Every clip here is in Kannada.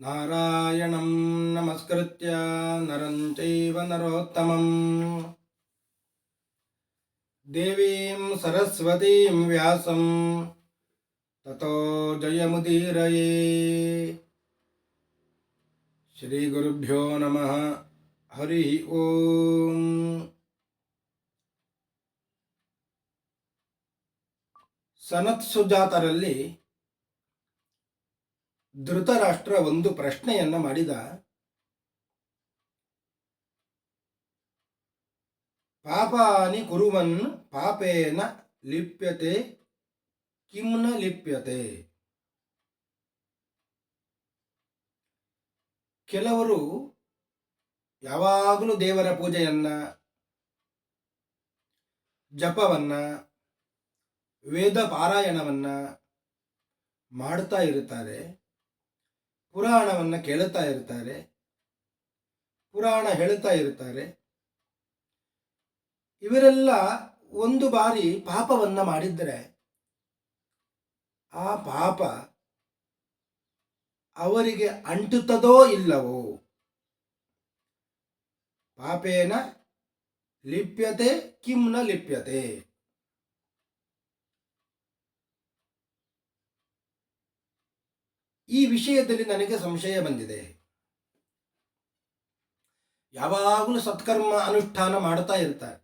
नारायणं नमस्कृत्य नरं चैव नरोत्तमम् देवीं सरस्वतीं व्यासं ततो जयमुदीरये श्रीगुरुभ्यो नमः हरिः ಓಂ ಸನತ್ ಸುಜಾತರಲ್ಲಿ ಧೃತರಾಷ್ಟ್ರ ಒಂದು ಪ್ರಶ್ನೆಯನ್ನ ಮಾಡಿದ. ಪಾಪಾನಿ ಕುರುವನ್ ಪಾಪೇನ ಲಿಪ್ಯತೆ, ಕಿಮ್ನ ಲಿಪ್ಯತೆ. ಕೆಲವರು ಯಾವಾಗಲೂ ದೇವರ ಪೂಜೆಯನ್ನ, ಜಪವನ್ನ ವೇದ ಪಾರಾಯಣವನ್ನ ಮಾಡ್ತಾ ಇರುತ್ತಾರೆ. ಪುರಾಣವನ್ನು ಕೇಳುತ್ತಾ ಇರ್ತಾರೆ. ಪುರಾಣ ಹೇಳುತ್ತಾ ಇರ್ತಾರೆ. ಇವರೆಲ್ಲ ಒಂದು ಬಾರಿ ಪಾಪವನ್ನು ಮಾಡಿದರೆ ಆ ಪಾಪ ಅವರಿಗೆ ಅಂಟುತ್ತದೋ ಇಲ್ಲವೋ? ಪಾಪೇನ ಲಿಪ್ಯತೆ ಕಿಮ್ನ ಲಿಪ್ಯತೆ. ಈ ವಿಷಯದಲ್ಲಿ ನನಗೆ ಸಂಶಯ ಬಂದಿದೆ. ಯಾವಾಗಲೂ ಸತ್ಕರ್ಮ ಅನುಷ್ಠಾನ ಮಾಡ್ತಾ ಇರ್ತಾರೆ.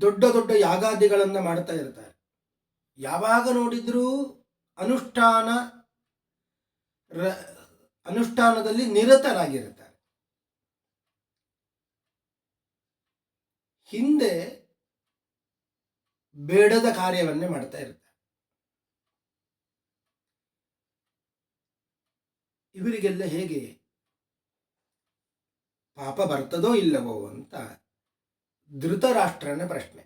ದೊಡ್ಡ ದೊಡ್ಡ ಯಾಗಾದಿಗಳನ್ನು ಮಾಡ್ತಾ ಇರ್ತಾರೆ. ಯಾವಾಗ ನೋಡಿದ್ರೂ ಅನುಷ್ಠಾನ ಅನುಷ್ಠಾನದಲ್ಲಿ ನಿರತರಾಗಿರ್ತಾರೆ. ಹಿಂದೆ ಬೇಡದ ಕಾರ್ಯವನ್ನೇ ಮಾಡ್ತಾ ಇರ್ತಾರೆ. ಇವರಿಗೆಲ್ಲ ಹೇಗೆ? ಪಾಪ ಬರ್ತದೋ ಇಲ್ಲವೋ ಅಂತ ಧೃತರಾಷ್ಟ್ರನ ಪ್ರಶ್ನೆ.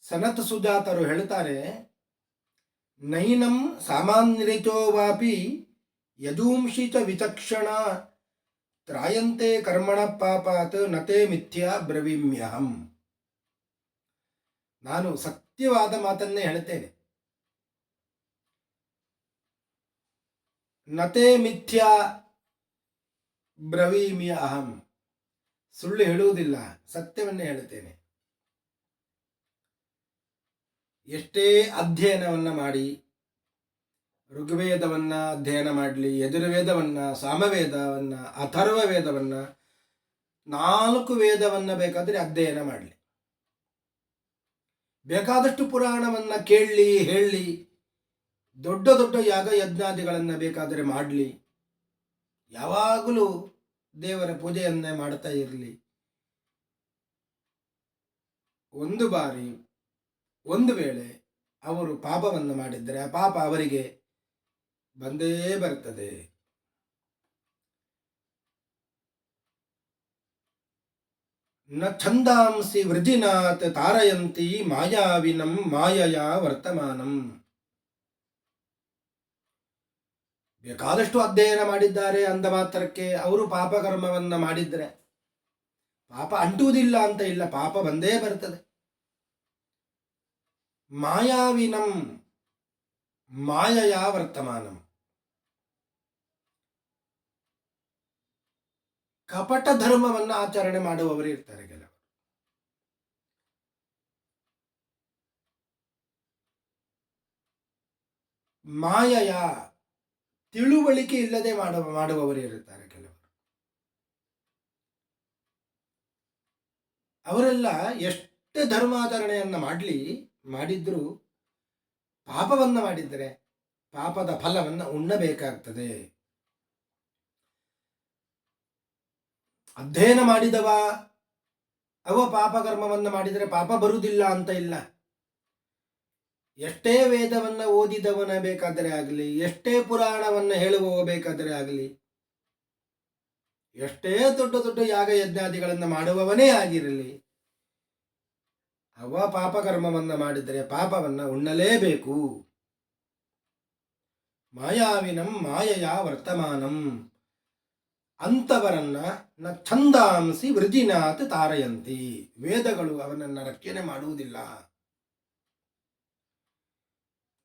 ಸನತ ಸುಜಾತರು ಹೇಳ್ತಾರೆ, ನೈನಂ ಸಾಮಾನ್ಯರಿಚೋ ವಾಪಿ ಯದೂಂಶಿ ಚ ವಿಚಕ್ಷಣ ತ್ರಾಯಂತೆ ಕರ್ಮಣ ಪಾಪಾತ್ ನತೆ ಮಿಥ್ಯಾ ಬ್ರವೀಮ್ಯಹಂ. ನಾನು ಸತ್ಯವಾದ ಮಾತನ್ನೇ ಹೇಳ್ತೇನೆ. ನತೆ ಮಿಥ್ಯಾ ಬ್ರವೀಮಿ ಅಹಂ. ಸುಳ್ಳು ಹೇಳುವುದಿಲ್ಲ, ಸತ್ಯವನ್ನೇ ಹೇಳುತ್ತೇನೆ. ಎಷ್ಟೇ ಅಧ್ಯಯನವನ್ನ ಮಾಡಿ, ಋಗ್ವೇದವನ್ನ ಅಧ್ಯಯನ ಮಾಡಲಿ, ಯಜುರ್ವೇದವನ್ನ, ಸಾಮವೇದವನ್ನ ಅಥರ್ವ ವೇದವನ್ನು ನಾಲ್ಕು ವೇದವನ್ನ ಬೇಕಾದರೆ ಅಧ್ಯಯನ ಮಾಡಲಿ. ಬೇಕಾದಷ್ಟು ಪುರಾಣವನ್ನ ಕೇಳಲಿ ಹೇಳಲಿ ದೊಡ್ಡ ದೊಡ್ಡ ಯಾಗ ಯಜ್ಞಾದಿಗಳನ್ನು ಬೇಕಾದರೆ ಮಾಡಲಿ. ಯಾವಾಗಲೂ ದೇವರ ಪೂಜೆಯನ್ನೇ ಮಾಡ್ತಾ ಇರಲಿ. ಒಂದು ಬಾರಿ, ಒಂದು ವೇಳೆ ಅವರು ಪಾಪವನ್ನು ಮಾಡಿದರೆ ಆ ಪಾಪ ಅವರಿಗೆ ಬಂದೇ ಬರ್ತದೆ. ನ ಛಂದಾಂಸಿ ವೃಜಿನಾಥ್ ತಾರಯಂತಿ ಮಾಯಾವಿನಂ ಮಾಯಯ ವರ್ತಮಾನಂ. ಬೇಕಾದಷ್ಟು ಅಧ್ಯಯನ ಮಾಡಿದ್ದಾರೆ ಅಂದ ಮಾತ್ರಕ್ಕೆ ಅವರು ಪಾಪಕರ್ಮವನ್ನು ಮಾಡಿದ್ರೆ. ಪಾಪ ಅಂಟುವುದಿಲ್ಲ ಅಂತ ಇಲ್ಲ, ಪಾಪ ಬಂದೇ ಬರ್ತದೆ. ಮಾಯಾವಿನಂ, ಮಾಯಯ ವರ್ತಮಾನಂ. ಕಪಟ ಧರ್ಮವನ್ನು ಆಚರಣೆ ಮಾಡುವವರು ಇರ್ತಾರೆ ಕೆಲವರು. ಮಾಯಯ ತಿಳುವಳಿಕೆ ಇಲ್ಲದೆ ಮಾಡುವ ಮಾಡುವವರು ಇರುತ್ತಾರೆ ಕೆಲವರು. ಅವರೆಲ್ಲ ಎಷ್ಟು ಧರ್ಮಾಚರಣೆಯನ್ನು ಮಾಡಲಿ, ಮಾಡಿದ್ರೂ ಪಾಪವನ್ನು ಮಾಡಿದರೆ ಪಾಪದ ಫಲವನ್ನ ಉಣ್ಣಬೇಕಾಗ್ತದೆ. ಅಧ್ಯಯನ ಮಾಡಿದವ ಅವ ಪಾಪಕರ್ಮವನ್ನ ಮಾಡಿದರೆ ಪಾಪ ಬರುವುದಿಲ್ಲ ಅಂತ ಇಲ್ಲ. ಎಷ್ಟೇ ವೇದವನ್ನು ಓದಿದವನ ಬೇಕಾದರೆ ಆಗಲಿ, ಎಷ್ಟೇ ಪುರಾಣವನ್ನು ಹೇಳುವವ ಬೇಕಾದರೆ ಆಗಲಿ, ಎಷ್ಟೇ ದೊಡ್ಡ ದೊಡ್ಡ ಯಾಗ ಯಜ್ಞಾದಿಗಳನ್ನು ಮಾಡುವವನೇ ಆಗಿರಲಿ, ಅವ ಪಾಪಕರ್ಮವನ್ನು ಮಾಡಿದರೆ ಪಾಪವನ್ನು ಉಣ್ಣಲೇಬೇಕು. ಮಾಯಾವಿನಂ ಮಾಯಯ ವರ್ತಮಾನಂ. ಅಂಥವರನ್ನ ನ ಛಂದಾಂಸಿ ವೃಜಿನಾಥ್ ತಾರಯಂತಿ. ವೇದಗಳು ಅವನನ್ನು ರಕ್ಷಣೆ ಮಾಡುವುದಿಲ್ಲ.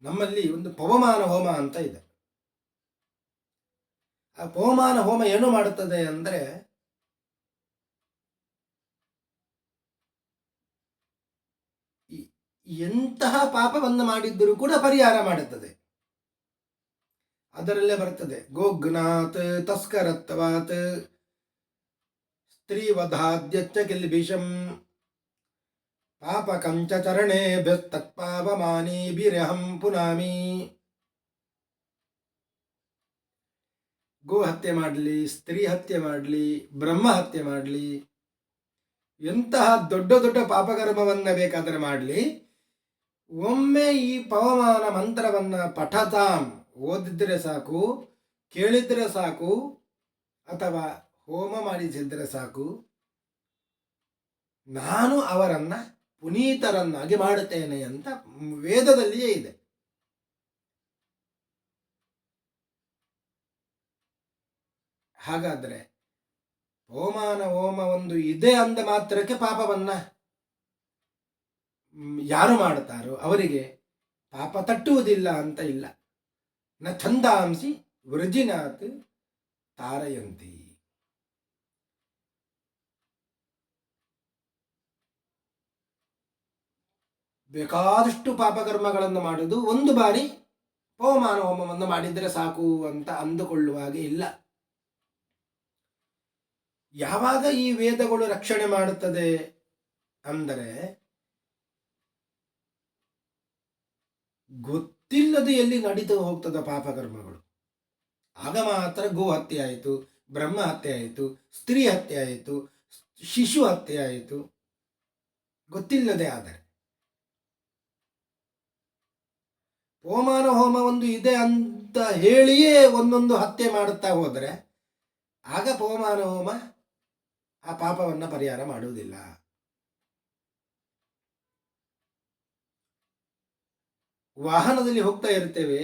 ನಮ್ಮಲ್ಲಿ ಒಂದು ಪವಮಾನ ಹೋಮ ಅಂತ ಇದೆ. ಆ ಪವಮಾನ ಹೋಮ ಏನು ಮಾಡುತ್ತದೆ ಅಂದರೆ ಎಂತಹ ಪಾಪವನ್ನು ಮಾಡಿದ್ದರೂ ಕೂಡ ಪರಿಹಾರ ಮಾಡುತ್ತದೆ. ಅದರಲ್ಲೇ ಬರ್ತದೆ, ಗೋಗ್ನಾತ್ ತಸ್ಕರತ್ವಾತ್, ಸ್ತ್ರೀವಧಾದ್ಯಚ್ಚ ಕಿಲ್ಬಿಷಂ. ಪಾಪಕಂಚ ಚರಣೆ ತತ್ಪಾವಮಾನಿ ಬಿರಹಂ ಪುನಾಮಿ. ಗೋ ಹತ್ಯೆ ಮಾಡಲಿ, ಸ್ತ್ರೀ ಹತ್ಯೆ ಮಾಡಲಿ, ಬ್ರಹ್ಮ ಹತ್ಯೆ ಮಾಡಲಿ, ಎಂತಹ ದೊಡ್ಡ ದೊಡ್ಡ ಪಾಪಕರ್ಮವನ್ನ ಬೇಕಾದರೆ ಮಾಡಲಿ. ಒಮ್ಮೆ ಈ ಪವಮಾನ ಮಂತ್ರವನ್ನ ಪಠತಾಂ, ಓದಿದ್ರೆ ಸಾಕು, ಕೇಳಿದ್ರೆ ಸಾಕು, ಅಥವಾ ಹೋಮ ಮಾಡಿಸಿದ್ರೆ ಸಾಕು. ನಾನು ಅವರನ್ನ ಪುನೀತರನ್ನಾಗಿ ಮಾಡುತ್ತೇನೆ ಅಂತ ವೇದದಲ್ಲಿಯೇ ಇದೆ. ಹಾಗಾದ್ರೆ ಹೋಮಾನ ಹೋಮ ಒಂದು ಇದೆ ಅಂದ ಮಾತ್ರಕ್ಕೆ ಪಾಪವನ್ನ ಯಾರು ಮಾಡುತ್ತಾರೋ ಅವರಿಗೆ ಪಾಪ ತಟ್ಟುವುದಿಲ್ಲ ಅಂತ ಇಲ್ಲ. ನ ಛಂದಾಂಸಿ ವೃಜಿನಾಥ್ ತಾರಯಂತಿ. ಬೇಕಾದಷ್ಟು ಪಾಪಕರ್ಮಗಳನ್ನು ಮಾಡುವುದು ಒಂದು ಬಾರಿ ಪವಮಾನ ಹೋಮವನ್ನು ಮಾಡಿದರೆ ಸಾಕು ಅಂತ ಅಂದುಕೊಳ್ಳುವ ಹಾಗೆ ಇಲ್ಲ. ಯಾವಾಗ ಈ ವೇದಗಳು ರಕ್ಷಣೆ ಮಾಡುತ್ತದೆ ಅಂದರೆ ಗೊತ್ತಿಲ್ಲದೆ ಎಲ್ಲಿ ನಡೀತು ಹೋಗ್ತದ ಪಾಪಕರ್ಮಗಳು. ಆಗ ಮಾತ್ರ ಗೋ ಹತ್ಯೆ ಆಯಿತು, ಬ್ರಹ್ಮ ಹತ್ಯೆ ಆಯಿತು, ಸ್ತ್ರೀ ಹತ್ಯೆ ಆಯಿತು, ಶಿಶು ಹತ್ಯೆ ಆಯಿತು. ಗೊತ್ತಿಲ್ಲದೆ ಆದರೆ ಹೋಮಾನ ಹೋಮ ಒಂದು ಇದೆ ಅಂತ ಹೇಳಿಯೇ ಒಂದೊಂದು ಹತ್ಯೆ ಮಾಡುತ್ತಾ ಹೋದರೆ, ಆಗ ಹೋಮಾನ ಹೋಮ ಆ ಪಾಪವನ್ನು ಪರಿಹಾರ ಮಾಡುವುದಿಲ್ಲ. ವಾಹನದಲ್ಲಿ ಹೋಗ್ತಾ ಇರ್ತೇವೆ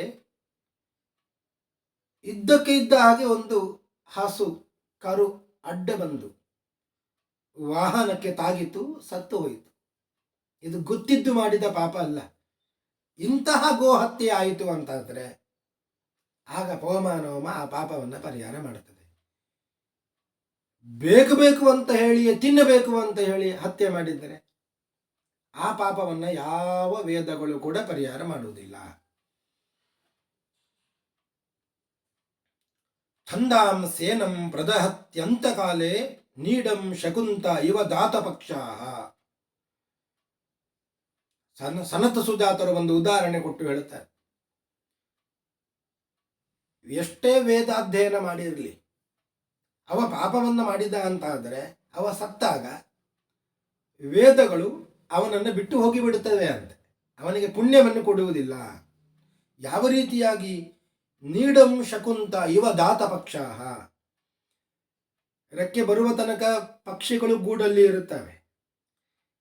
ಇದ್ದಕ್ಕೆ ಇದ್ದ ಹಾಗೆ ಒಂದು ಹಸು, ಕರು, ಅಡ್ಡ ಬಂದು ವಾಹನಕ್ಕೆ ತಾಗಿತು, ಸತ್ತು ಹೋಯಿತು. ಇದು ಗೊತ್ತಿದ್ದು ಮಾಡಿದ ಪಾಪ ಅಲ್ಲ. ಇಂತಹ ಗೋ ಹತ್ಯೆ ಆಯಿತು ಅಂತಾದರೆ ಆಗ ಪವಮಾನ ಆ ಪಾಪವನ್ನು ಪರಿಹಾರ ಮಾಡುತ್ತದೆ. ಬೇಕು ಬೇಕು ಅಂತ ಹೇಳಿ, ತಿನ್ನಬೇಕು ಅಂತ ಹೇಳಿ ಹತ್ಯೆ ಮಾಡಿದರೆ ಆ ಪಾಪವನ್ನು ಯಾವ ವೇದಗಳು ಕೂಡ ಪರಿಹಾರ ಮಾಡುವುದಿಲ್ಲ. ಛಂದಾಂ ಸೇನಂ ಪ್ರದಹತ್ಯಂತ ಕಾಲೇ ನೀಡಂ ಶಕುಂತ ಇವ ದಾತಪಕ್ಷ ಸನ ಸನತ ಸುಜಾತರು ಒಂದು ಉದಾಹರಣೆ ಕೊಟ್ಟು ಹೇಳುತ್ತಾರೆ. ಎಷ್ಟೇ ವೇದಾಧ್ಯಯನ ಮಾಡಿರಲಿ, ಅವ ಪಾಪವನ್ನು ಮಾಡಿದ ಅಂತ ಆದರೆ ಅವ ಸತ್ತಾಗ ವೇದಗಳು ಅವನನ್ನು ಬಿಟ್ಟು ಹೋಗಿಬಿಡುತ್ತವೆ ಅಂತೆ. ಅವನಿಗೆ ಪುಣ್ಯವನ್ನು ಕೊಡುವುದಿಲ್ಲ. ಯಾವ ರೀತಿಯಾಗಿ ನೀಡಂ ಶಕುಂತ ಇವ ದಾತ ಪಕ್ಷಾಹ. ರೆಕ್ಕೆ ಬರುವ ತನಕ ಪಕ್ಷಿಗಳು ಗೂಡಲ್ಲಿ ಇರುತ್ತವೆ.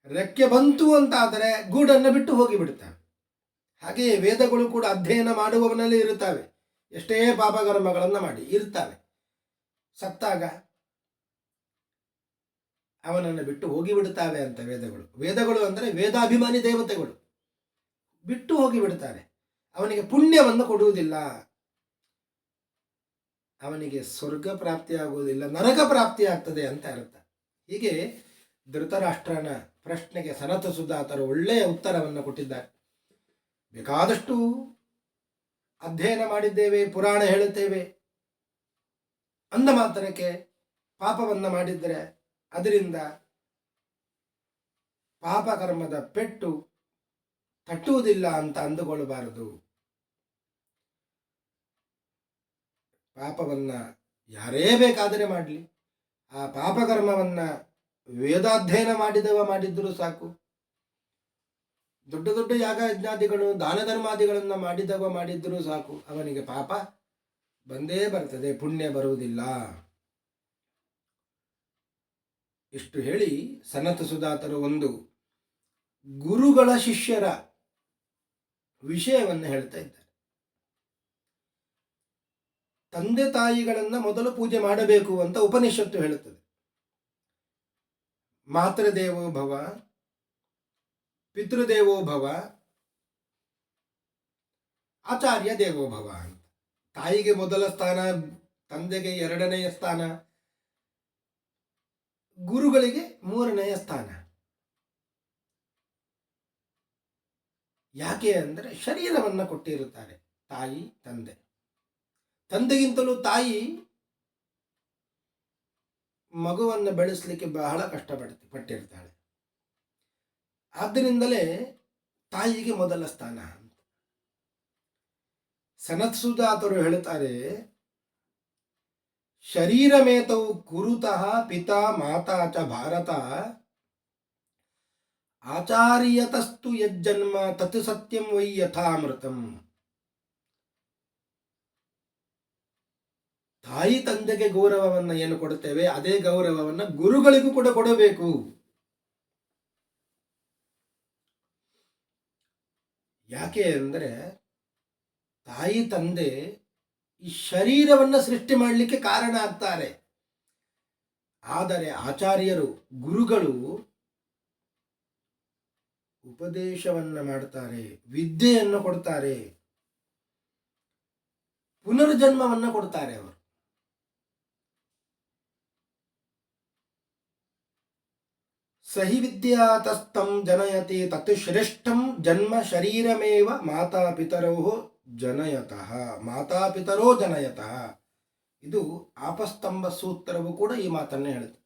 ರೆಕ್ಕೆ ಬಂತು ಅಂತಾದರೆ ಗೂಡನ್ನು ಬಿಟ್ಟು ಹೋಗಿಬಿಡುತ್ತವೆ ಹಾಗೆಯೇ ವೇದಗಳು ಕೂಡ ಅಧ್ಯಯನ ಮಾಡುವವನಲ್ಲಿ ಇರುತ್ತವೆ. ಎಷ್ಟೇ ಪಾಪಕರ್ಮಗಳನ್ನು ಮಾಡಿ ಇರ್ತವೆ ಸತ್ತಾಗ ಅವನನ್ನು ಬಿಟ್ಟು ಹೋಗಿಬಿಡುತ್ತವೆ ಅಂತ ವೇದಗಳು. ವೇದಗಳು ಅಂದರೆ ವೇದಾಭಿಮಾನಿ ದೇವತೆಗಳು. ಬಿಟ್ಟು ಹೋಗಿಬಿಡ್ತಾರೆ ಅವನಿಗೆ ಪುಣ್ಯವನ್ನು ಕೊಡುವುದಿಲ್ಲ. ಅವನಿಗೆ ಸ್ವರ್ಗ ಪ್ರಾಪ್ತಿಯಾಗುವುದಿಲ್ಲ, ನರಕ ಪ್ರಾಪ್ತಿಯಾಗ್ತದೆ ಅಂತ ಅರ್ಥ. ಹೀಗೆ ಧೃತರಾಷ್ಟ್ರನ ಪ್ರಶ್ನೆಗೆ ಸನತ ಸುಧಾತರು ಒಳ್ಳೆಯ ಉತ್ತರವನ್ನು ಕೊಟ್ಟಿದ್ದಾರೆ. ಬೇಕಾದಷ್ಟು ಅಧ್ಯಯನ ಮಾಡಿದ್ದೇವೆ, ಪುರಾಣ ಹೇಳುತ್ತೇವೆ. ಅಂದ ಮಾತ್ರಕ್ಕೆ ಪಾಪವನ್ನು ಮಾಡಿದರೆ ಅದರಿಂದ ಪಾಪಕರ್ಮದ ಪೆಟ್ಟು ತಟ್ಟುವುದಿಲ್ಲ ಅಂತ ಅಂದುಕೊಳ್ಳಬಾರದು. ಪಾಪವನ್ನು ಯಾರೇ ಬೇಕಾದರೆ ಮಾಡಲಿ. ಆ ಪಾಪಕರ್ಮವನ್ನು ವೇದಾಧ್ಯಯನ ಮಾಡಿದವ ಮಾಡಿದ್ರು ಸಾಕು. ದೊಡ್ಡ ದೊಡ್ಡ ಯಾಗ ಯಜ್ಞಾದಿಗಳು, ದಾನ ಧರ್ಮಾದಿಗಳನ್ನು ಮಾಡಿದವ ಮಾಡಿದ್ರು ಸಾಕು. ಅವನಿಗೆ ಪಾಪ ಬಂದೇ ಬರ್ತದೆ, ಪುಣ್ಯ ಬರುವುದಿಲ್ಲ. ಇಷ್ಟು ಹೇಳಿ ಸನತ ಸುಧಾತರು ಒಂದು ಗುರುಗಳ ಶಿಷ್ಯರ ವಿಷಯವನ್ನು ಹೇಳ್ತಾ ಇದ್ದಾರೆ. ತಂದೆ ತಾಯಿಗಳನ್ನ ಮೊದಲು ಪೂಜೆ ಮಾಡಬೇಕು ಅಂತ ಉಪನಿಷತ್ತು ಹೇಳುತ್ತದೆ. ಮಾತೃದೇವೋ ಭವ, ಪಿತೃದೇವೋ ಭವ, ಆಚಾರ್ಯ ದೇವೋ ಭವ ಅಂತ. ತಾಯಿಗೆ ಮೊದಲ ಸ್ಥಾನ, ತಂದೆಗೆ ಎರಡನೆಯ ಸ್ಥಾನ, ಗುರುಗಳಿಗೆ ಮೂರನೆಯ ಸ್ಥಾನ. ಯಾಕೆ ಅಂದರೆ ಶರೀರವನ್ನು ಕೊಟ್ಟಿರುತ್ತಾರೆ ತಾಯಿ, ತಂದೆ. ತಂದೆಗಿಂತಲೂ ತಾಯಿ ಮಗುವನ್ನು ಬೆಳೆಸಲಿಕ್ಕೆ ಬಹಳ ಕಷ್ಟಪಡ್ತಿ ಪಟ್ಟಿರ್ತಾಳೆ ಆದ್ದರಿಂದಲೇ ತಾಯಿಗೆ ಮೊದಲ ಸ್ಥಾನ ಅಂತ ಸನತ್ಸುದಾತರು ಹೇಳುತ್ತಾರೆ ಶರೀರಮೇತವು ಕುರುತಃ ಪಿತಾ ಮಾತಾ ಚ ಭಾರತ ಆಚಾರ್ಯತಸ್ತು ಯಜ್ಜನ್ಮ ತತ್ ಸತ್ಯಂ ವೈ ಯಥಾಮೃತಂ ತಾಯಿ ತಂದೆಗೆ ಗೌರವವನ್ನು ಏನು ಕೊಡುತ್ತೇವೆ, ಅದೇ ಗೌರವವನ್ನು ಗುರುಗಳಿಗೂ ಕೂಡ ಕೊಡಬೇಕು. ಯಾಕೆ ಅಂದರೆ ತಾಯಿ ತಂದೆ ಈ ಶರೀರವನ್ನು ಸೃಷ್ಟಿ ಮಾಡಲಿಕ್ಕೆ ಕಾರಣ ಆಗ್ತಾರೆ. ಆದರೆ ಆಚಾರ್ಯರು, ಗುರುಗಳು ಉಪದೇಶವನ್ನ ಮಾಡ್ತಾರೆ, ವಿದ್ಯೆಯನ್ನು ಕೊಡ್ತಾರೆ, ಪುನರ್ಜನ್ಮವನ್ನು ಕೊಡ್ತಾರೆ ಅವರು. ಸಹಿ ವಿದ್ಯಾತಸ್ತಂ ಜನಯತಿ ತತ್ ಶ್ರೇಷ್ಠಂ ಜನ್ಮ ಶರೀರಮೇವ ಮಾತಾಪಿತರೋ ಜನಯತಃ ಮಾತಾಪಿತರೋ ಜನಯತಃ. ಇದು ಆಪಸ್ತಂಭ ಸೂತ್ರವು ಕೂಡ ಈ ಮಾತನ್ನೇ ಹೇಳುತ್ತೆ.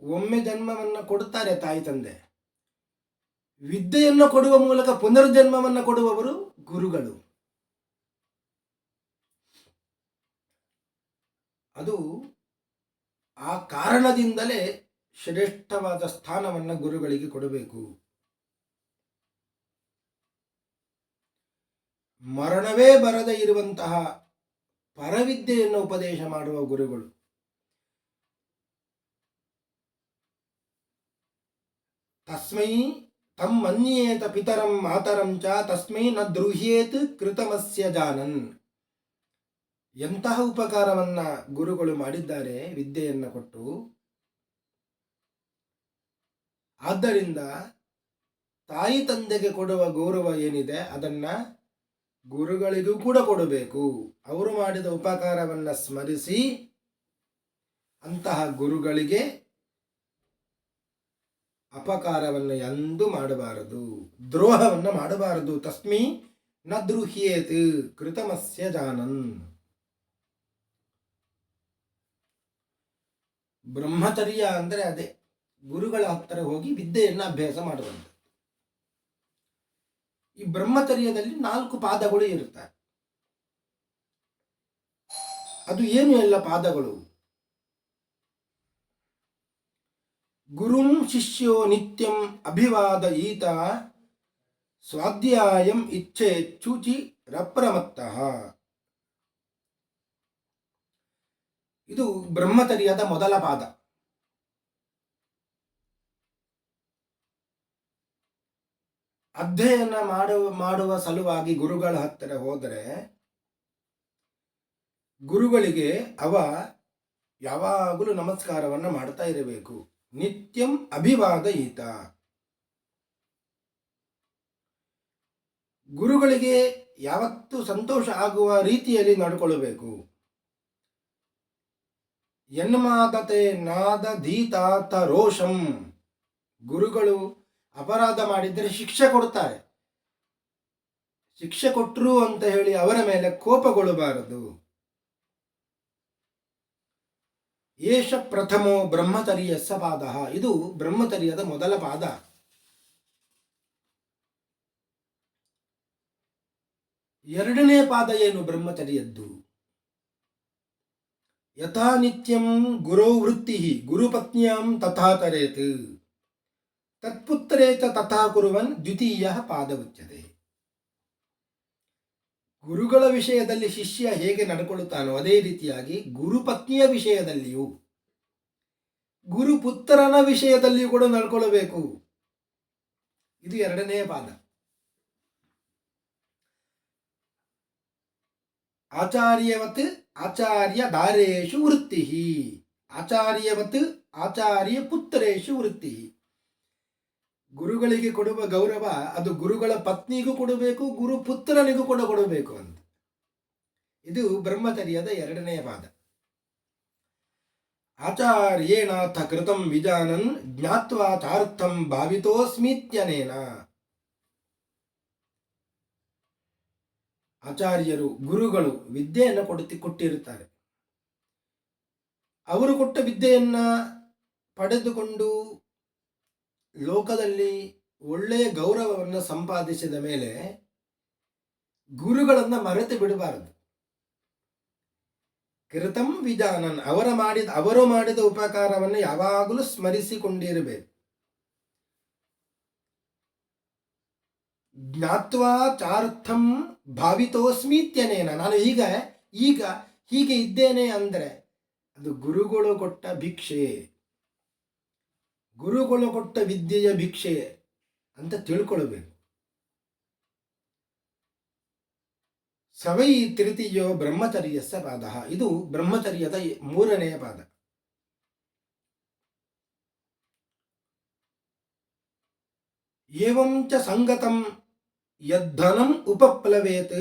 ಒಮ್ಮೆ ಜನ್ಮವನ್ನು ಕೊಡುತ್ತಾರೆ ತಾಯಿ ತಂದೆ. ವಿದ್ಯೆಯನ್ನು ಕೊಡುವ ಮೂಲಕ ಪುನರ್ಜನ್ಮವನ್ನು ಕೊಡುವವರು ಗುರುಗಳು. ಅದು ಆ ಕಾರಣದಿಂದಲೇ ಶ್ರೇಷ್ಠವಾದ ಸ್ಥಾನವನ್ನು ಗುರುಗಳಿಗೆ ಕೊಡಬೇಕು. ಮರಣವೇ ಬರದೇ ಇರುವಂತಹ ಪರವಿದ್ಯೆಯನ್ನು ಉಪದೇಶ ಮಾಡುವ ಗುರುಗಳು. ತಸ್ಮೈ ತಮ್ಮನ್ಯೇತ ಮನ್ಯೇತ ಪಿತರಂ ಮಾತರಂ ಚ ತಸ್ಮೈ ನ ದ್ರೂಹ್ಯೇತ್ ಕೃತಮಸ್ಯ ಜಾನನ್. ಎಂತಹ ಉಪಕಾರವನ್ನ ಗುರುಗಳು ಮಾಡಿದ್ದಾರೆ ವಿದ್ಯೆಯನ್ನು ಕೊಟ್ಟು? ಆದ್ದರಿಂದ ತಾಯಿ ತಂದೆಗೆ ಕೊಡುವ ಗೌರವ ಏನಿದೆ? ಅದನ್ನ ಗುರುಗಳಿಗೂ ಕೂಡ ಕೊಡಬೇಕು. ಅವರು ಮಾಡಿದ ಉಪಕಾರವನ್ನು ಸ್ಮರಿಸಿ ಅಂತಹ ಗುರುಗಳಿಗೆ ಅಪಕಾರವನ್ನು ಎಂದೂ ಮಾಡಬಾರದು. ದ್ರೋಹವನ್ನು ಮಾಡಬಾರದು. ತಸ್ಮಿ ನ ದ್ರೂಹಿಯೇತ್ ಕೃತಮಸ್ಯ ಜಾನನ್. ಬ್ರಹ್ಮಚರ್ಯ ಅಂದರೆ ಅದೇ ಗುರುಗಳ ಹತ್ತಿರ ಹೋಗಿ ವಿದ್ಯೆಯನ್ನು ಅಭ್ಯಾಸ ಮಾಡುವಂಥದ್ದು ಈ ಬ್ರಹ್ಮಚರ್ಯದಲ್ಲಿ ನಾಲ್ಕು ಪಾದಗಳು ಇರುತ್ತವೆ ಅದು ಏನು ಎಲ್ಲ ಪಾದಗಳು? ಗುರುಂ ಶಿಷ್ಯೋ ನಿತ್ಯಂ ಅಭಿವಾದ ಈತ ಸ್ವಾಧ್ಯಾಯಂ ಇಚ್ಛೆ ಚೂಚಿ ರಪ್ರಮತ್ತಃ. ಇದು ಬ್ರಹ್ಮಚರ್ಯದ ಮೊದಲ ಪಾದ. ಅಧ್ಯಯನ ಮಾಡುವ ಮಾಡುವ ಸಲುವಾಗಿ ಗುರುಗಳ ಹತ್ತಿರ ಹೋದರೆ, ಗುರುಗಳಿಗೆ ಅವ ಯಾವಾಗಲೂ ನಮಸ್ಕಾರವನ್ನು ಮಾಡ್ತಾ ಇರಬೇಕು. ನಿತ್ಯಂ ಅಭಿವಾದ ಈತ. ಗುರುಗಳಿಗೆ ಯಾವತ್ತು ಸಂತೋಷ ಆಗುವ ರೀತಿಯಲ್ಲಿ ನಡ್ಕೊಳ್ಬೇಕು. ಯನ್ಮಾದತೆ ನಾದ ದೀತಾತ ರೋಷಂ ಗುರುಗಳು ಅಪರಾಧ ಮಾಡಿದರೆ ಶಿಕ್ಷೆ ಕೊಡ್ತಾರೆ ಶಿಕ್ಷೆ ಕೊಟ್ಟರು ಅಂತ ಹೇಳಿ ಅವರ ಮೇಲೆ ಕೋಪಗೊಳ್ಳಬಾರದು. ಏಷ ಪ್ರಥಮೋ ಬ್ರಹ್ಮಚರ್ಯಸ್ಸ ಪಾದ. ಇದು ಬ್ರಹ್ಮಚರ್ಯದ ಮೊದಲ ಪಾದ. ಎರಡನೇ ಪಾದ ಏನು ಬ್ರಹ್ಮಚರ್ಯದ್ದು ಯಥಾ ನಿತ್ಯಂ ಗುರೋ ವೃತ್ತಿ ಗುರುಪತ್ನಿಯಾಂ ತಥಾ ತರೇತ್. ತತ್ಪುತ್ರೇ ಚ ತಥಾ ಕುರುವನ್ ದ್ವಿತೀಯ ಪಾದ ಉಚ್ಯತೆ ಗುರುಗಳ ವಿಷಯದಲ್ಲಿ ಶಿಷ್ಯ ಹೇಗೆ ನಡ್ಕೊಳ್ಳುತ್ತಾನೋ ಅದೇ ರೀತಿಯಾಗಿ ಗುರುಪತ್ನಿಯ ವಿಷಯದಲ್ಲಿಯೂ, ಗುರುಪುತ್ರನ ವಿಷಯದಲ್ಲಿಯೂ ಕೂಡ ನಡ್ಕೊಳ್ಳಬೇಕು ಇದು ಎರಡನೇ ಪಾದ. ಆಚಾರ್ಯವತ್ ಆಚಾರ್ಯ ದಾರೇಶು ವೃತ್ತಿ ಆಚಾರ್ಯವತ್ ಆಚಾರ್ಯ ಪುತ್ರೇಶು ವೃತ್ತಿ ಗುರುಗಳಿಗೆ ಕೊಡುವ ಗೌರವ ಅದು ಗುರುಗಳ ಪತ್ನಿಗೂ ಕೊಡಬೇಕು ಗುರು ಪುತ್ರನಿಗೂ ಕೂಡ ಕೊಡಬೇಕು ಅಂತ ಇದು ಬ್ರಹ್ಮಚರ್ಯದ ಎರಡನೆಯ ಪಾದ ಆಚಾರ್ಯೇಣಾಥ ಕೃತಂ ವಿಜಾನನ್ ಜ್ಞಾತ್ವಾ ಚಾರ್ಥಂ ಭಾವಿತೋಸ್ಮಿತ್ಯನೇನ ಆಚಾರ್ಯರು ಗುರುಗಳು ವಿದ್ಯೆಯನ್ನು ಕೊಡುತ್ತಿ ಕೊಟ್ಟಿರುತ್ತಾರೆ. ಅವರು ಕೊಟ್ಟ ವಿದ್ಯೆಯನ್ನ ಪಡೆದುಕೊಂಡು ಲೋಕದಲ್ಲಿ ಒಳ್ಳೆಯ ಗೌರವವನ್ನು ಸಂಪಾದಿಸಿದ ಮೇಲೆ ಗುರುಗಳನ್ನು ಮರೆತು ಬಿಡಬಾರದು. ಕೃತಂ ವಿಜಾನನ್ ಅವರ ಮಾಡಿದ, ಅವರು ಮಾಡಿದ ಉಪಕಾರವನ್ನು ಯಾವಾಗಲೂ ಸ್ಮರಿಸಿಕೊಂಡಿರಬೇಕು. ಜ್ಞಾತ್ವಾ ಚಾರ್ಥಂ ಭಾವಿತೋಸ್ಮಿತ್ಯನೇನ ನಾನು ಈಗ ಈಗ ಹೀಗೆ ಇದ್ದೇನೆ ಅಂದರೆ ಅದು ಗುರುಗಳು ಕೊಟ್ಟ ಭಿಕ್ಷೆ. ಗುರುಗಳು ಕೊಟ್ಟ ವಿದ್ಯೆಯ ಭಿಕ್ಷೆ ಅಂತ ತಿಳ್ಕೊಳ್ಬೇಕು. ಸವೈ ತೃತೀಯೋ ಬ್ರಹ್ಮಚರ್ಯಸ್ಯ ಪಾದ. ಇದು ಬ್ರಹ್ಮಚರ್ಯದ ಮೂರನೆಯ ಪಾದ. ಏವಂಚ ಸಂಗತಂ ಯದ್ಧನಂ ಉಪಪ್ಲವೇತ್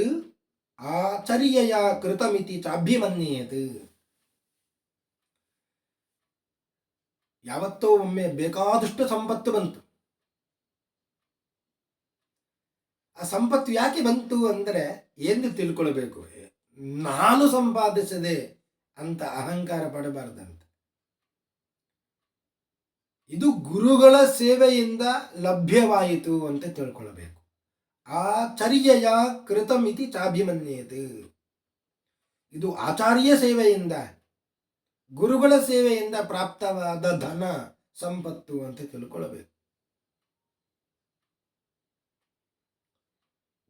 ಆಚರ್ಯಯ ಕೃತಮಿತಿ ಚಾಭಿಮನ್ಯೇತ್ ಯಾವತ್ತೋ ಒಮ್ಮೆ ಬೇಕಾದಷ್ಟು ಸಂಪತ್ತು ಬಂತು ಆ ಸಂಪತ್ತು ಯಾಕೆ ಬಂತು ಅಂದರೆ ಎಂದು ತಿಳ್ಕೊಳ್ಬೇಕು? ನಾನು ಸಂಪಾದಿಸದೆ ಅಂತ ಅಹಂಕಾರ ಪಡಬಾರ್ದಂತ. ಇದು ಗುರುಗಳ ಸೇವೆಯಿಂದ ಲಭ್ಯವಾಯಿತು ಅಂತ ತಿಳ್ಕೊಳ್ಬೇಕು. ಆಚರ್ಯಯ ಕೃತಮಿತಿ ಚಾಭಿಮನ್ಯೇತು. ಇದು ಆಚಾರ್ಯ ಸೇವೆಯಿಂದ, ಗುರುಗಳ ಸೇವೆಯಿಂದ ಪ್ರಾಪ್ತವಾದ ಧನ, ಸಂಪತ್ತು ಅಂತ ತಿಳ್ಕೊಳ್ಬೇಕು.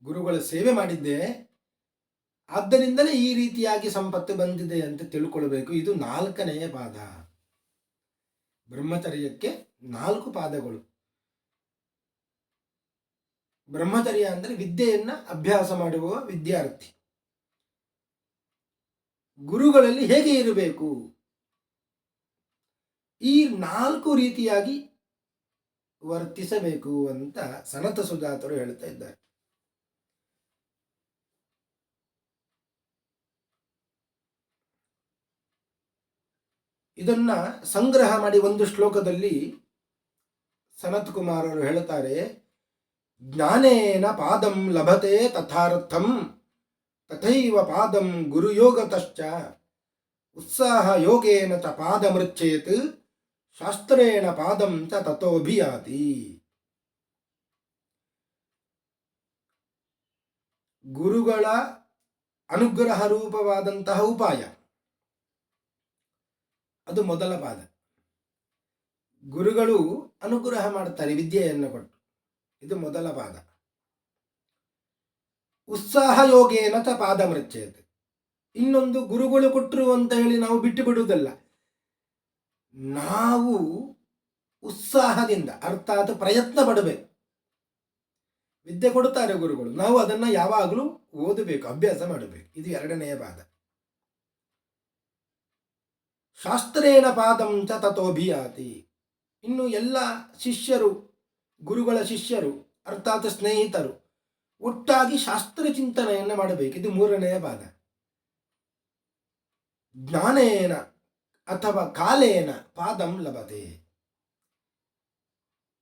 ಗುರುಗಳ ಸೇವೆ ಮಾಡಿದ್ದೆ, ಆದ್ದರಿಂದಲೇ ಈ ರೀತಿಯಾಗಿ ಸಂಪತ್ತು ಬಂದಿದೆ ಅಂತ ತಿಳ್ಕೊಳ್ಬೇಕು. ಇದು ನಾಲ್ಕನೆಯ ಪಾದ. ಬ್ರಹ್ಮಚರ್ಯಕ್ಕೆ ನಾಲ್ಕು ಪಾದಗಳು. ಬ್ರಹ್ಮಚರ್ಯ ಅಂದರೆ ವಿದ್ಯೆಯನ್ನ ಅಭ್ಯಾಸ ಮಾಡುವ ವಿದ್ಯಾರ್ಥಿ. ಗುರುಗಳಲ್ಲಿ ಹೇಗೆ ಇರಬೇಕು? ಈ ನಾಲ್ಕು ರೀತಿಯಾಗಿ ವರ್ತಿಸಬೇಕು ಅಂತ ಸನತ ಸುಧಾತರು ಹೇಳ್ತಾ ಇದ್ದಾರೆ. ಇದನ್ನ ಸಂಗ್ರಹ ಮಾಡಿ ಒಂದು ಶ್ಲೋಕದಲ್ಲಿ ಸನತ್ ಕುಮಾರರು ಹೇಳುತ್ತಾರೆ ಜ್ಞಾನೇನ ಪಾದಂ ಲಭತೆ ತಥಾರ್ಥಂ, ತಥೈವ ಪಾದಂ ಗುರುಯೋಗತಶ್ಚ. ಉತ್ಸಾಹ ಯೋಗೇನ ಚ ಪಾದಮೃಚ್ಛೇತ್ ಶಾಸ್ತ್ರೇಣ ಪಾದಂ ಚ ತಥೋಭಿಯಾತಿ. ಗುರುಗಳ ಅನುಗ್ರಹ ರೂಪವಾದಂತಹ ಉಪಾಯ. ಅದು ಮೊದಲ ಪಾದ. ಗುರುಗಳು ಅನುಗ್ರಹ ಮಾಡ್ತಾರೆ ವಿದ್ಯೆಯನ್ನು ಕೊಟ್ಟು. ಇದು ಮೊದಲ ಪಾದ. ಉತ್ಸಾಹ ಯೋಗೇನ ತ ಪಾದ ಇನ್ನೊಂದು ಗುರುಗಳು ಕೊಟ್ಟರು ಅಂತ ಹೇಳಿ ನಾವು ಬಿಟ್ಟು ಬಿಡುವುದಲ್ಲ. ನಾವು ಉತ್ಸಾಹದಿಂದ ಅರ್ಥಾತ್ ಪ್ರಯತ್ನ ಪಡಬೇಕು. ವಿದ್ಯೆ ಕೊಡುತ್ತಾರೆ ಗುರುಗಳು. ನಾವು ಅದನ್ನ ಯಾವಾಗಲೂ ಓದಬೇಕು, ಅಭ್ಯಾಸ ಮಾಡಬೇಕು. ಇದು ಎರಡನೆಯ ಪಾದ. ಶಾಸ್ತ್ರೇಣ ಪಾದಂ ಚ ತಥೋಭಿಯಾತಿ ಇನ್ನು ಎಲ್ಲ ಶಿಷ್ಯರು ಗುರುಗಳ ಶಿಷ್ಯರು, ಅರ್ಥಾತ್ ಸ್ನೇಹಿತರು, ಒಟ್ಟಾಗಿ ಶಾಸ್ತ್ರ ಚಿಂತನೆಯನ್ನು ಮಾಡಬೇಕು. ಇದು ಮೂರನೆಯ ಭಾಗ. ಜ್ಞಾನೇನ ಅಥವಾ ಕಾಲೇನ ಪಾದಂ ಲಭತೆ.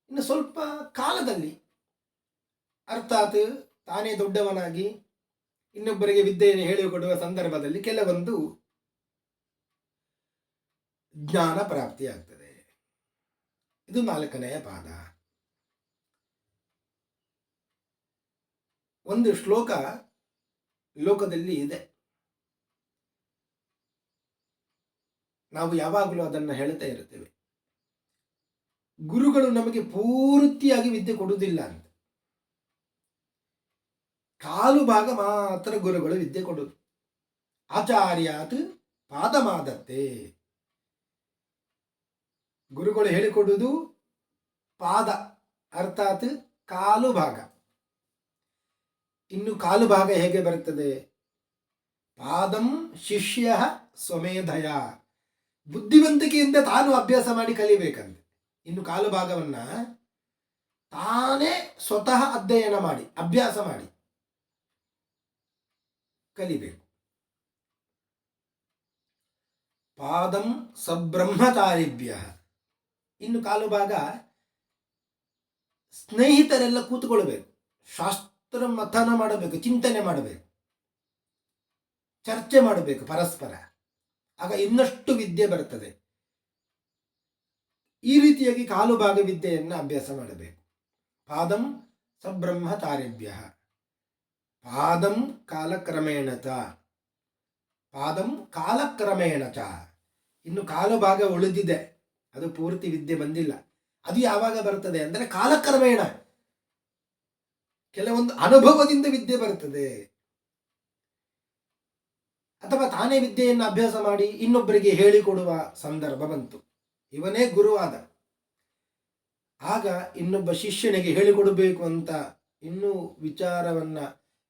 ಇನ್ನು ಸ್ವಲ್ಪ ಕಾಲದಲ್ಲಿ ಅರ್ಥಾತ್ ತಾನೇ ದೊಡ್ಡವನಾಗಿ ಇನ್ನೊಬ್ಬರಿಗೆ ವಿದ್ಯೆಯನ್ನು ಹೇಳಿಕೊಡುವ ಸಂದರ್ಭದಲ್ಲಿ ಕೆಲವೊಂದು ಜ್ಞಾನ ಪ್ರಾಪ್ತಿಯಾಗ್ತದೆ. ಇದು ನಾಲ್ಕನೆಯ ಪಾದ. ಒಂದು ಶ್ಲೋಕ ಲೋಕದಲ್ಲಿ ಇದೆ. ನಾವು ಯಾವಾಗಲೂ ಅದನ್ನು ಹೇಳ್ತಾ ಇರ್ತೇವೆ ಗುರುಗಳು ನಮಗೆ ಪೂರ್ತಿಯಾಗಿ ವಿದ್ಯೆ ಕೊಡುವುದಿಲ್ಲ ಅಂತ. ಕಾಲು ಭಾಗ ಮಾತ್ರ ಗುರುಗಳು ವಿದ್ಯೆ ಕೊಡುವುದು ಆಚಾರ್ಯಾತ್ ಪಾದಮಾದತ್ತೆ. ಗುರುಗಳು ಹೇಳಿಕೊಡುವುದು ಪಾದ, ಅರ್ಥಾತ್ ಕಾಲು ಭಾಗ. ಇನ್ನು ಕಾಲು ಭಾಗ ಹೇಗೆ ಬರುತ್ತದೆ? ಪಾದಂ ಶಿಷ್ಯ ಸ್ವಮೇಧಯ. ಬುದ್ಧಿವಂತಿಕೆಯಿಂದ ತಾನು ಅಭ್ಯಾಸ ಮಾಡಿ ಕಲಿಬೇಕಂತೆ. ಇನ್ನು ಕಾಲು ಭಾಗವನ್ನ ತಾನೇ ಸ್ವತಃ ಅಧ್ಯಯನ ಮಾಡಿ, ಅಭ್ಯಾಸ ಮಾಡಿ ಕಲಿಬೇಕು. ಪಾದಂ ಸಬ್ರಹ್ಮಚಾರಿಭ್ಯ. ಇನ್ನು ಕಾಲು ಭಾಗ ಸ್ನೇಹಿತರೆಲ್ಲ ಕೂತ್ಕೊಳ್ಬೇಕು. ಶಾಸ್ತ್ರ ಮಥನ ಮಾಡಬೇಕು, ಚಿಂತನೆ ಮಾಡಬೇಕು, ಚರ್ಚೆ ಮಾಡಬೇಕು ಪರಸ್ಪರ. ಆಗ ಇನ್ನಷ್ಟು ವಿದ್ಯೆ ಬರ್ತದೆ. ಈ ರೀತಿಯಾಗಿ ಕಾಲು ಭಾಗ ವಿದ್ಯೆಯನ್ನು ಅಭ್ಯಾಸ ಮಾಡಬೇಕು. ಪಾದಂ ಸಬ್ರಹ್ಮ ತಾರೆಭ್ಯ. ಪಾದಂ ಕಾಲಕ್ರಮೇಣ ಚ. ಪಾದಂ ಕಾಲಕ್ರಮೇಣ ಇನ್ನು ಕಾಲು ಭಾಗ ಉಳಿದಿದೆ. ಅದು ಪೂರ್ತಿ ವಿದ್ಯೆ ಬಂದಿಲ್ಲ. ಅದು ಯಾವಾಗ ಬರ್ತದೆ ಅಂದರೆ ಕಾಲಕ್ರಮೇಣ. ಕೆಲವೊಂದು ಅನುಭವದಿಂದ ವಿದ್ಯೆ ಬರ್ತದೆ ಅಥವಾ ತಾನೇ ವಿದ್ಯೆಯನ್ನು ಅಭ್ಯಾಸ ಮಾಡಿ ಇನ್ನೊಬ್ಬರಿಗೆ ಹೇಳಿಕೊಡುವ ಸಂದರ್ಭ ಬಂತು. ಇವನೇ ಗುರುವಾದ. ಆಗ ಇನ್ನೊಬ್ಬ ಶಿಷ್ಯನಿಗೆ ಹೇಳಿಕೊಡಬೇಕು ಅಂತ ಇನ್ನೂ ವಿಚಾರವನ್ನ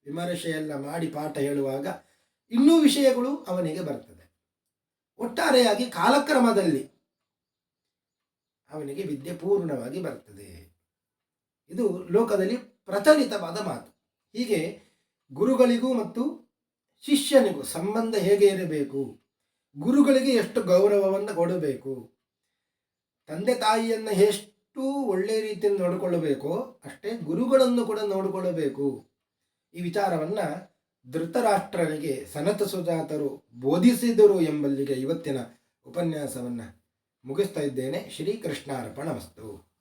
ವಿಮರ್ಶೆಯೆಲ್ಲ ಮಾಡಿ ಪಾಠ ಹೇಳುವಾಗ ಇನ್ನೂ ವಿಷಯಗಳು ಅವನಿಗೆ ಬರ್ತದೆ. ಒಟ್ಟಾರೆಯಾಗಿ ಕಾಲಕ್ರಮದಲ್ಲಿ ಅವನಿಗೆ ವಿದ್ಯೆ ಪೂರ್ಣವಾಗಿ ಬರ್ತದೆ. ಇದು ಲೋಕದಲ್ಲಿ ಪ್ರಚಲಿತವಾದ ಮಾತು. ಹೀಗೆ ಗುರುಗಳಿಗೂ ಮತ್ತು ಶಿಷ್ಯನಿಗೂ ಸಂಬಂಧ ಹೇಗೆ ಇರಬೇಕು? ಗುರುಗಳಿಗೆ ಎಷ್ಟು ಗೌರವವನ್ನು ಕೊಡಬೇಕು? ತಂದೆ ತಾಯಿಯನ್ನು ಎಷ್ಟು ಒಳ್ಳೆಯ ರೀತಿಯಲ್ಲಿ ನೋಡಿಕೊಳ್ಳಬೇಕೋ ಅಷ್ಟೇ ಗುರುಗಳನ್ನು ಕೂಡ ನೋಡಿಕೊಳ್ಳಬೇಕು. ಈ ವಿಚಾರವನ್ನು ಧೃತರಾಷ್ಟ್ರನಿಗೆ ಸನತ ಸುಜಾತರು ಬೋಧಿಸಿದರು ಎಂಬಲ್ಲಿಗೆ ಇವತ್ತಿನ ಉಪನ್ಯಾಸವನ್ನು ಮುಗಿಸ್ತಾ ಇದ್ದೇನೆ. ಶ್ರೀಕೃಷ್ಣಾರ್ಪಣ ವಸ್ತು.